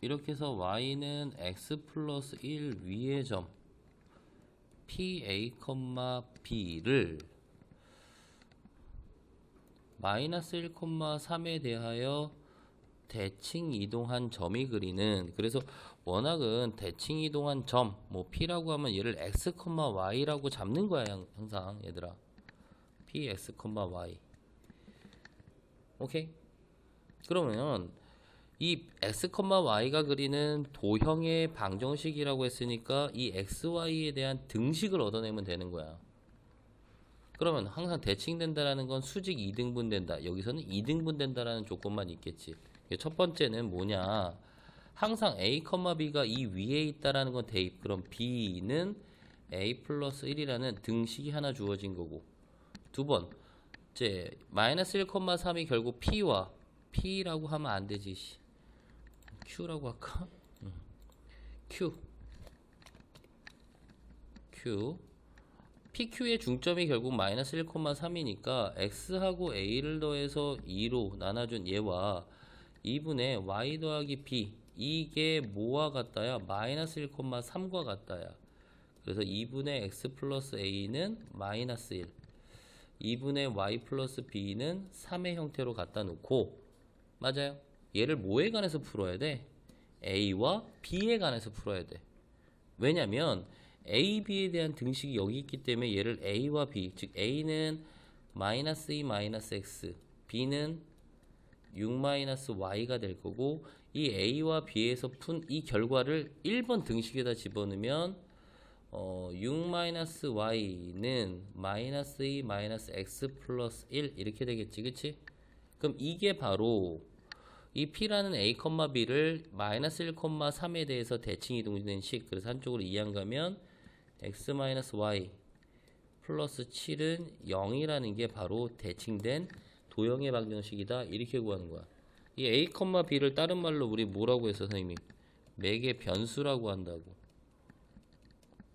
이렇게 해서 y는 x 플러스 1 위의 점 pa, b를 마이너스 1, 3에 대하여 대칭 이동한 점이 그리는 그래서 워낙은 대칭 이동한 점 뭐 p라고 하면 얘를 x, y라고 잡는 거야 양- 항상 얘들아. p, x, y. 오케이? 그러면 이 x, y가 그리는 도형의 방정식이라고 했으니까 이 x, y에 대한 등식을 얻어내면 되는 거야. 그러면 항상 대칭된다라는 건 수직 2등분 된다. 여기서는 2등분 된다라는 조건만 있겠지. 첫 번째는 뭐냐? 항상 a, b가 이 위에 있다라는 건 대입. 그럼 b는 a 플러스 1이라는 등식이 하나 주어진 거고. 두 번, 이제 마이너스 1,3이 결국 p와 p라고 하면 안 되지. 씨. q라고 할까? 음. q q PQ의 중점이 결국 마이너스 1,3이니까 X하고 A를 더해서 2로 나눠준 얘와 2분의 Y 더하기 B 이게 뭐와 같다야? 마이너스 1,3과 같다야. 그래서 2분의 X 플러스 A는 마이너스 1 2분의 Y 플러스 B는 3의 형태로 갖다 놓고 맞아요. 얘를 뭐에 관해서 풀어야 돼? A와 B에 관해서 풀어야 돼. 왜냐면 A, B에 대한 등식이 여기 있기 때문에 얘를 A와 B, 즉 A는 마이너스 2 마이너스 X, B는 6 마이너스 Y가 될 거고 이 A와 B에서 푼 이 결과를 1번 등식에다 집어넣으면 어, 6 마이너스 Y는 마이너스 2 마이너스 X 플러스 1 이렇게 되겠지, 그치? 그럼 이게 바로 이 P라는 A, B를 마이너스 1, 3에 대해서 대칭 이동된 식. 그래서 한쪽으로 이항 가면 x 마이너스 플러스 7은 0이라는 게 바로 대칭된 도형의 방정식이다. 이렇게 구하는 거야. 이 A, B를 다른 말로 우리 뭐라고 했어, 선생님이? 맥의 변수라고 한다고.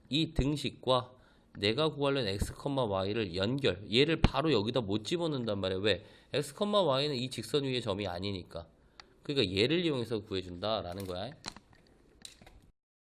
이 등식과 내가 구하려는 x, y를 연결. 얘를 바로 여기다 못 집어넣는단 말이야. 왜? x, y는 이 직선 위의 점이 아니니까. 그러니까 얘를 이용해서 구해준다라는 거야.